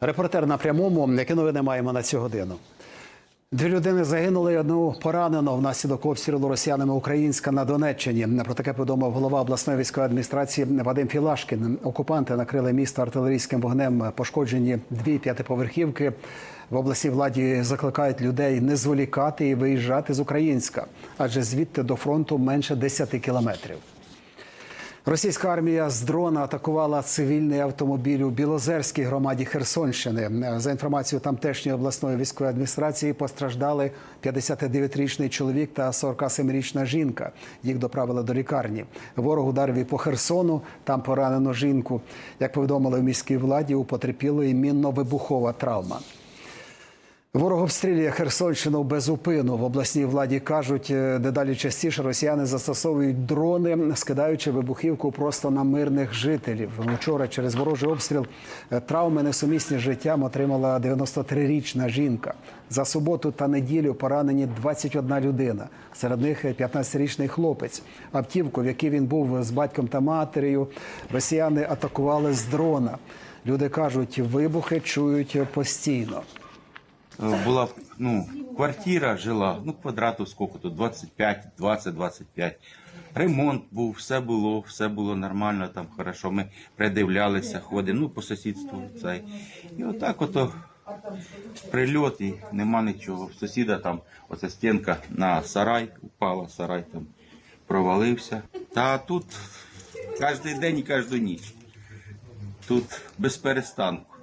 Репортер на прямому, які новини маємо на цю годину. Дві людини загинули, і одну поранено внаслідок обстрілу росіянами Українська на Донеччині. Про таке повідомив голова обласної військової адміністрації Вадим Філашкін. Окупанти накрили місто артилерійським вогнем. Пошкоджені дві п'ятиповерхівки. В області владі закликають людей не зволікати і виїжджати з Українська, адже звідти до фронту менше 10 кілометрів. Російська армія з дрона атакувала цивільний автомобіль у Білозерській громаді Херсонщини. За інформацією тамтешньої обласної військової адміністрації постраждали 59-річний чоловік та 47-річна жінка. Їх доправили до лікарні. Ворог ударив і по Херсону. Там поранено жінку. Як повідомили в міській владі, у потерпілої мінно-вибухова травма. Ворог обстрілює Херсонщину без зупину. В обласній владі кажуть, е, дедалі частіше росіяни застосовують дрони, скидаючи вибухівку просто на мирних жителів. Вчора через ворожий обстріл е, травми несумісні з життям отримала 93-річна жінка. За суботу та неділю поранені 21 людина. Серед них 15-річний хлопець. Автівку, в якій він був з батьком та матерію, росіяни атакували з дрона. Люди кажуть, вибухи чують постійно. Е, була ну, квартира жила, ну, квадрату скільки тут, 25, 20, 25. Ремонт був, все було, все було нормально, там хорошо. Ми придивлялися, ходимо, ну, по сусідству цей. І отак ото прильот і нема нічого. В сусіда там оця стінка на сарай упала, сарай там провалився. Та тут кожен день і кожну ніч. Тут без перестанку.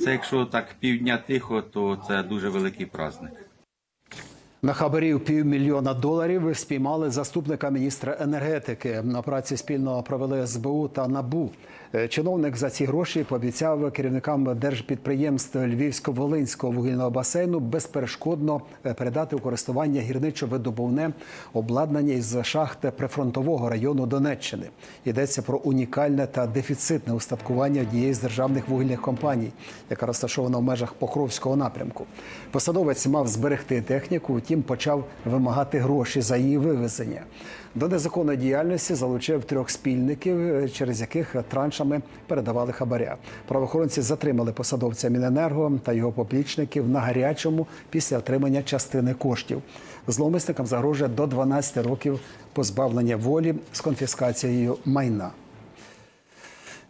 Це якщо так півдня тихо, то це дуже великий праздник. На хабарів півмільйона доларів спіймали заступника міністра енергетики. На праці спільно провели СБУ та НАБУ. Е, Чиновник за ці гроші пообіцяв керівникам держпідприємств Львівсько-Волинського вугільного басейну безперешкодно е, передати у користування гірничо-видобувне обладнання із шахти прифронтового району Донеччини. Йдеться про унікальне та дефіцитне устаткування однієї з державних вугільних компаній, яка розташована в межах Покровського напрямку. Посадовець мав зберегти техніку, втім почав вимагати гроші за її вивезення. До незаконної діяльності залучив трьох спільників, через яких траншами передавали хабаря. Правоохоронці затримали посадовця Міненерго та його поплічників на гарячому після отримання частини коштів. Зловмисникам загрожує до 12 років позбавлення волі з конфіскацією майна.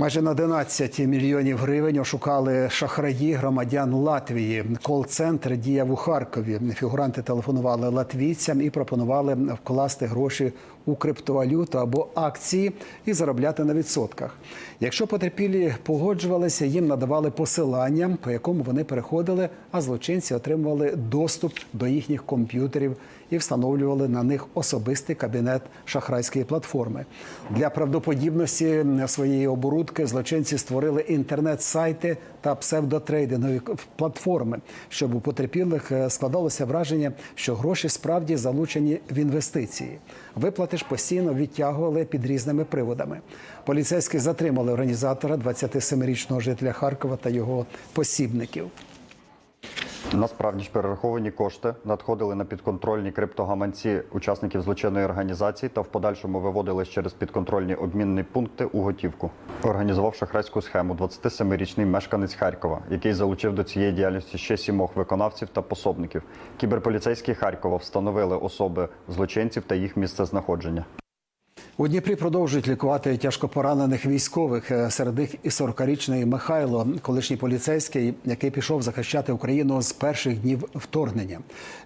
Майже на 11 мільйонів гривень ошукали шахраї громадян Латвії. Кол-центр діяв у Харкові. Фігуранти телефонували латвійцям і пропонували вкласти гроші у криптовалюту або акції і заробляти на відсотках. Якщо потерпілі погоджувалися, їм надавали посилання, по якому вони переходили, а злочинці отримували доступ до їхніх комп'ютерів і встановлювали на них особистий кабінет шахрайської платформи. Для правдоподібності своєї оборудки злочинці створили інтернет-сайти та псевдотрейдингові платформи, щоб у потерпілих е, складалося враження, що гроші справді залучені в інвестиції. Виплати ж постійно відтягували під різними приводами. Поліцейські затримали організатора 27-річного жителя Харкова та його посібників. Насправді ж перераховані кошти надходили на підконтрольні криптогаманці учасників злочинної організації та в подальшому виводились через підконтрольні обмінні пункти у готівку. Організував шахрайську схему 27-річний мешканець Харкова, який залучив до цієї діяльності ще сімох виконавців та пособників. Кіберполіцейські Харкова встановили особи злочинців та їх місце знаходження. У Дніпрі продовжують лікувати тяжко поранених військових. Е, Серед них і 40-річний Михайло, колишній поліцейський, який пішов захищати Україну з перших днів вторгнення.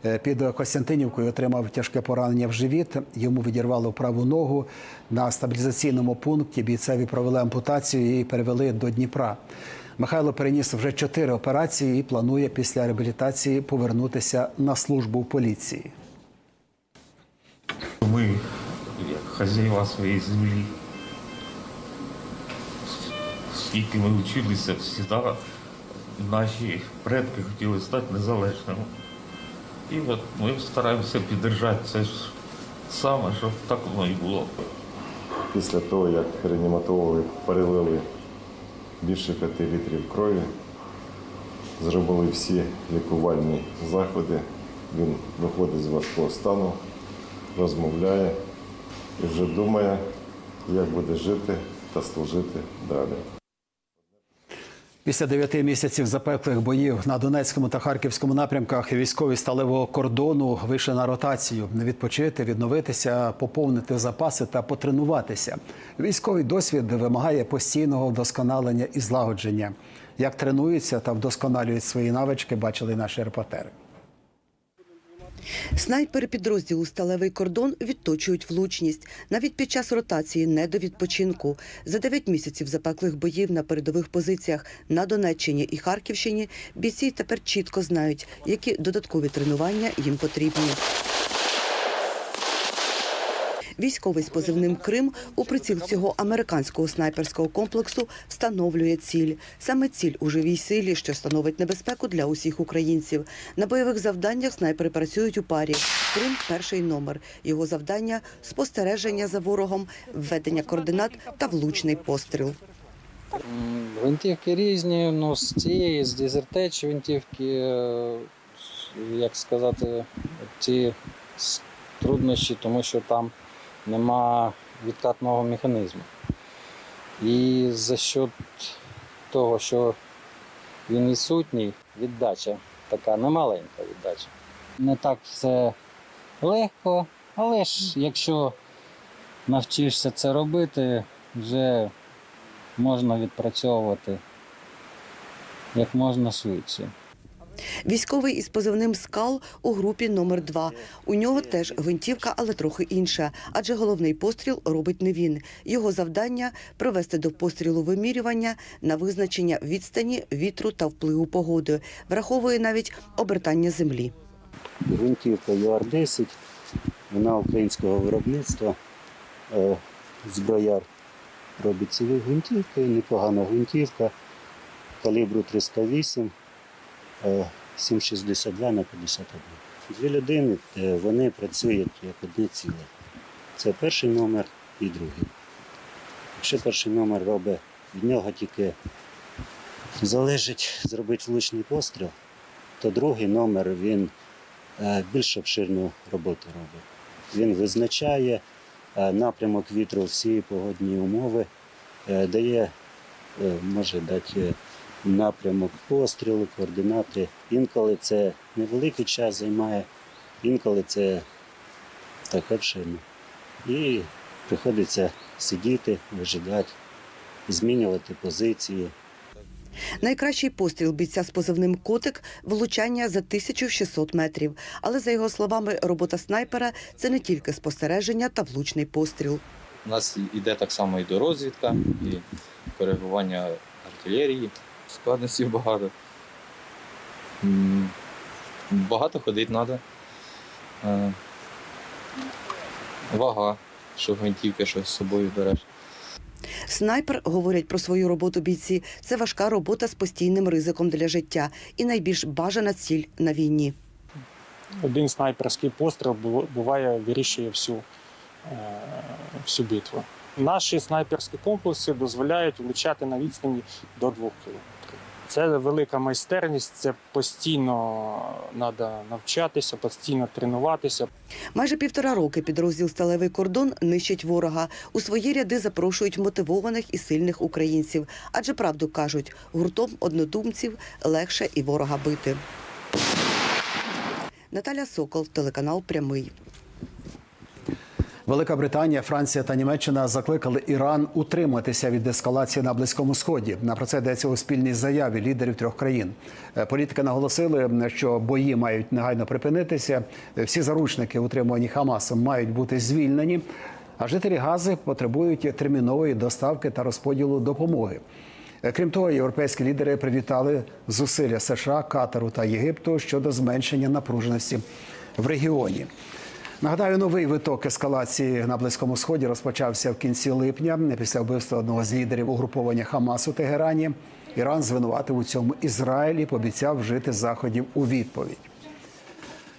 Е, Під Костянтинівкою отримав тяжке поранення в живіт. Йому відірвало праву ногу. На стабілізаційному пункті бійцеві провели ампутацію і перевели до Дніпра. Михайло переніс вже чотири операції і планує після реабілітації повернутися на службу в поліції. Ми, як хазяїва своєї землі, скільки ми вчилися, завжди наші предки хотіли стати незалежними. І от ми стараємося підтримати це ж саме, щоб так воно і було. Після того, як реаніматологи перелили більше 5 літрів крові, зробили всі лікувальні заходи. Він виходить з важкого стану, розмовляє і вже думає, як буде жити та служити далі. Після дев'яти місяців запеклих боїв на Донецькому та Харківському напрямках військові сталевого кордону вийшли на ротацію відпочити, відновитися, поповнити запаси та потренуватися. Військовий досвід вимагає постійного вдосконалення і злагодження. Як тренуються та вдосконалюють свої навички, бачили наші репортери. Снайпери підрозділу Сталевий кордон відточують влучність навіть під час ротації не до відпочинку. За 9 місяців запеклих боїв на передових позиціях на Донеччині і Харківщині бійці тепер чітко знають, які додаткові тренування їм потрібні. Військовий з позивним Крим у приціл цього американського снайперського комплексу встановлює ціль. Саме ціль у живій силі, що становить небезпеку для усіх українців. На бойових завданнях снайпери працюють у парі. Крим перший номер. Його завдання спостереження за ворогом, введення координат та влучний постріл. М, Гвинтівки різні, ну з цієї, з дезертеч гвинтівки, е, як сказати, с- труднощі, тому що там нема відкатного механізму. І за счет того, що він відсутній, віддача така немаленька віддача. Не так все легко, але ж якщо навчишся це робити, вже можна відпрацьовувати як можна швидше. Військовий із позивним скал у групі номер 2 У нього теж гвинтівка, але трохи інша, адже головний постріл робить не він. Його завдання провести до пострілу вимірювання на визначення відстані, вітру та впливу погоди. Враховує навіть обертання землі. Гвинтівка ЮАР-10, вона українського виробництва. Е, Зброяр робить ці гвинтівки, непогана гвинтівка калібру 308, е, 7,62 на 51. Дві людини е, вони працюють як одне ціле. Це перший номер і другий. Якщо перший номер робить, від нього тільки залежить зробити влучний постріл, то другий номер він е, більш обширну роботу робить. Він визначає е, напрямок вітру, всі погодні умови, дає, може дати напрямок пострілу, координати. Інколи це невеликий час займає, інколи це так обширно. І приходиться сидіти, вижидати, змінювати позиції. Найкращий постріл бійця з позивним котик влучання за 1600 метрів. Але за його словами, робота снайпера це не тільки спостереження та влучний постріл. У нас йде так само і дорозвідка, і коригування артилерії. Складностей багато. Багато ходити треба. Вага, що гвинтівки, що з собою береш. Снайпер говорять про свою роботу бійці. Це важка робота з постійним ризиком для життя і найбільш бажана ціль на війні. один снайперський постріл буває вирішує всю, е, всю битву. Наші снайперські комплекси дозволяють влучати на відстані до 2 кілометрів. Це велика майстерність, це постійно треба навчатися, постійно тренуватися. Майже півтора роки підрозділ Сталевий кордон нищить ворога. У свої ряди запрошують мотивованих і сильних українців. Адже правду кажуть, гуртом однодумців легше і ворога бити. Наталя Сокол, телеканал Прямий. Велика Британія, Франція та Німеччина закликали Іран утриматися від ескалації на близькому сході. На про це йдеться у спільній заяві лідерів трьох країн. Е, Політики наголосили, що бої мають негайно припинитися. Е, Всі заручники, утримувані Хамасом, мають бути звільнені. А жителі Гази потребують термінової доставки та розподілу допомоги. Е, Крім того, європейські лідери привітали зусилля США, Катару та Єгипту щодо зменшення напруженості в регіоні. Нагадаю, новий виток ескалації на близькому сході розпочався в кінці липня після вбивства одного з лідерів угруповання Хамас у Тегерані. Іран звинуватив у цьому Ізраїль і пообіцяв вжити заходів у відповідь.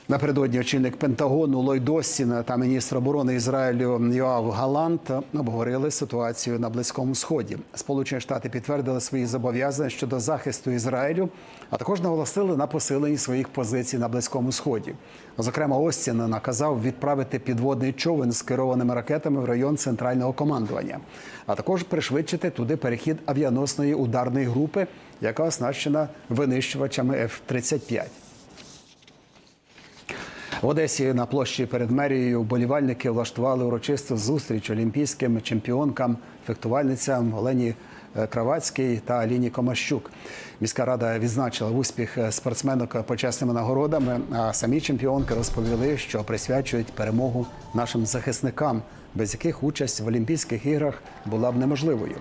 Напередодні очільник Пентагону Ллойд Остін та міністр оборони Ізраїлю Йоав Галант обговорили ситуацію на Близькому Сході. Сполучені Штати підтвердили свої зобов'язання щодо захисту Ізраїлю, а також наголосили на посиленні своїх позицій на Близькому Сході. Зокрема, Остін наказав відправити підводний човен з керованими ракетами в район центрального командування, а також пришвидшити туди перехід авіаносної ударної групи, яка оснащена винищувачами F-35. В Одесі на площі перед мерією вболівальники влаштували урочисту зустріч олімпійським чемпіонкам, фехтувальницям Олені е, Кравацькій та Аліні Комащук. Міська рада відзначила успіх е, спортсменок почесними нагородами. А самі чемпіонки розповіли, що присвячують перемогу нашим захисникам, без яких участь в Олімпійських іграх була б неможливою.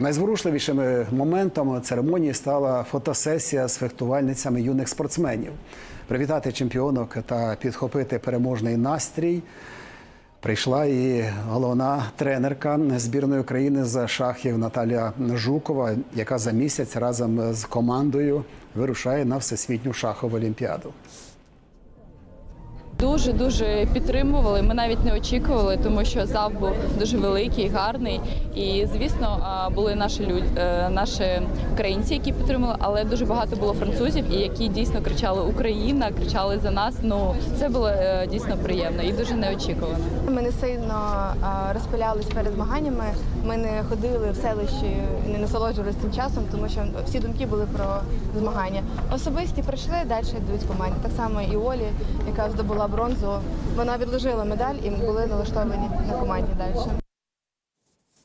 Найзворушливішим моментом церемонії стала фотосесія з фехтувальницями юних спортсменів. Привітати чемпіонок та підхопити переможний настрій. Прийшла і головна тренерка збірної України з шахів Наталія Жукова, яка за місяць разом з командою вирушає на всесвітню шахову олімпіаду. Дуже дуже підтримували. Ми навіть не очікували, тому що зал був дуже великий, гарний. І звісно, були наші люд... е, наші українці, які підтримали, але дуже багато було французів, і які дійсно кричали Україна, кричали за нас. Ну це було е, дійсно приємно і дуже неочікувано. Ми не сильно розпилялись перед змаганнями. Ми не ходили в селищі не насолоджувалися цим часом, тому що всі думки були про змагання. Особисті прийшли, далі йдуть команді. Так само і Олі, яка здобула бронзу. Вона відложила медаль і були налаштовані на команді далі.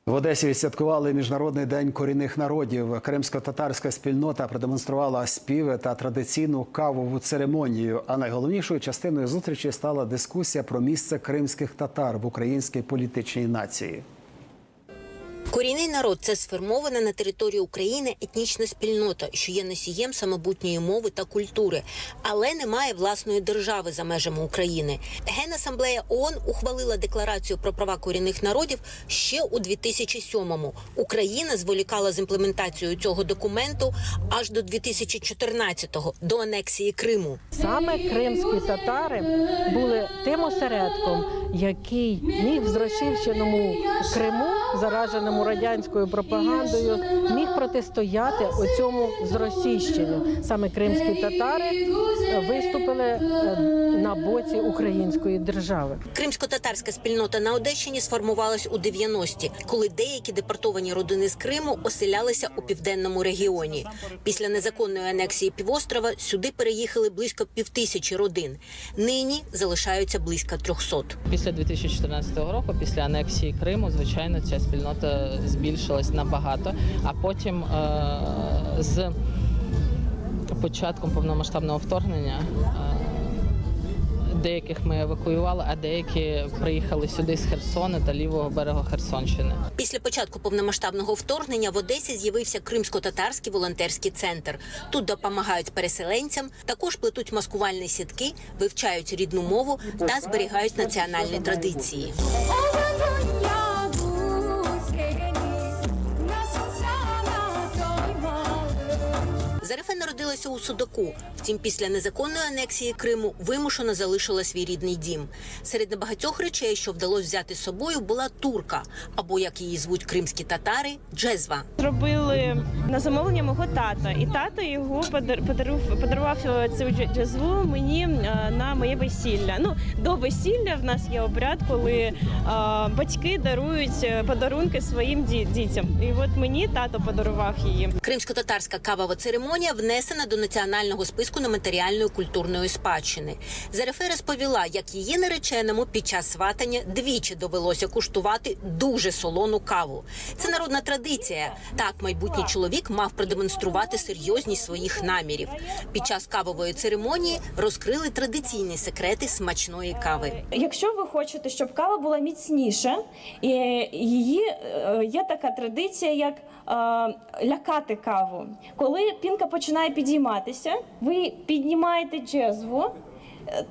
В Одесі відсвяткували міжнародний день корінних народів. Кримсько-татарська спільнота продемонструвала співи та традиційну кавову церемонію. А найголовнішою частиною зустрічі стала дискусія про місце кримських татар в українській політичній нації. Корінний народ це сформована на території України етнічна спільнота, що є носієм самобутньої мови та культури, але не має власної держави за межами України. Генасамблея ООН ухвалила декларацію про права корінних народів ще у 2007-му. Україна зволікала з імплементацією цього документу аж до 2014-го, до анексії Криму. Саме кримські татари були тим осередком, який міг в зрощивченому Криму, зараженому радянською пропагандою, міг протистояти оцьому зросійщенню. Саме кримські татари е, виступили е, на боці української держави. Кримсько-татарська спільнота на Одещині сформувалась у 90-ті, коли деякі депортовані родини з Криму оселялися у південному регіоні. Після незаконної анексії півострова сюди переїхали близько півтисячі родин. Нині залишаються близько 300. Після 2014 року, після анексії Криму, звичайно, ця спільнота збільшилась набагато. А потім е- з початком повномасштабного вторгнення. е, Деяких ми евакуювали, а деякі приїхали сюди з Херсона та лівого берега Херсонщини. Після початку повномасштабного вторгнення в Одесі з'явився кримсько-татарський волонтерський центр. Тут допомагають переселенцям, також плетуть маскувальні сітки, вивчають рідну мову та зберігають національні традиції. Зарифа народилася у Судаку. Втім, після незаконної анексії Криму вимушено залишила свій рідний дім. Серед небагатьох речей, що вдалося взяти з собою, була турка, або як її звуть кримські татари, джезва. Зробили на замовлення мого тата, і тато його подар- подарував, подарував цю дж- джазву мені е, на моє весілля. Ну до весілля в нас є обряд, коли е, батьки дарують е, подарунки своїм дітям. І от мені тато подарував її. Кримсько-татарська кавова церемонія внесена до національного списку нематеріальної культурної спадщини. Зарефе розповіла, як її нареченому під час сватання двічі довелося куштувати дуже солону каву. Це народна традиція. Так майбутній чоловік мав продемонструвати серйозність своїх намірів. Під час кавової церемонії розкрили традиційні секрети смачної кави. Якщо ви хочете, щоб кава була міцніша, її е, є така традиція, як е, лякати каву. Коли пінка починає підійматися, ви піднімаєте джезву.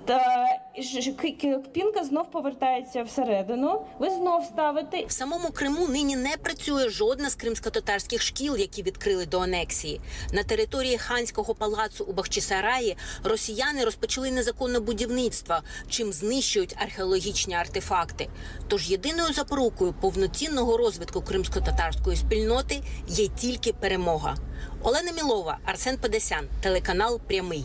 Та ж- ж- к- к- пінка знов повертається всередину. Ви знов ставите В самому Криму нині не працює жодна з кримсько-татарських шкіл, які відкрили до анексії. На території ханського палацу у Бахчисараї росіяни розпочали незаконне будівництво, чим знищують археологічні артефакти. Тож єдиною запорукою повноцінного розвитку кримсько-татарської спільноти є тільки перемога. Олена Мілова, Арсен Педесян, телеканал Прямий.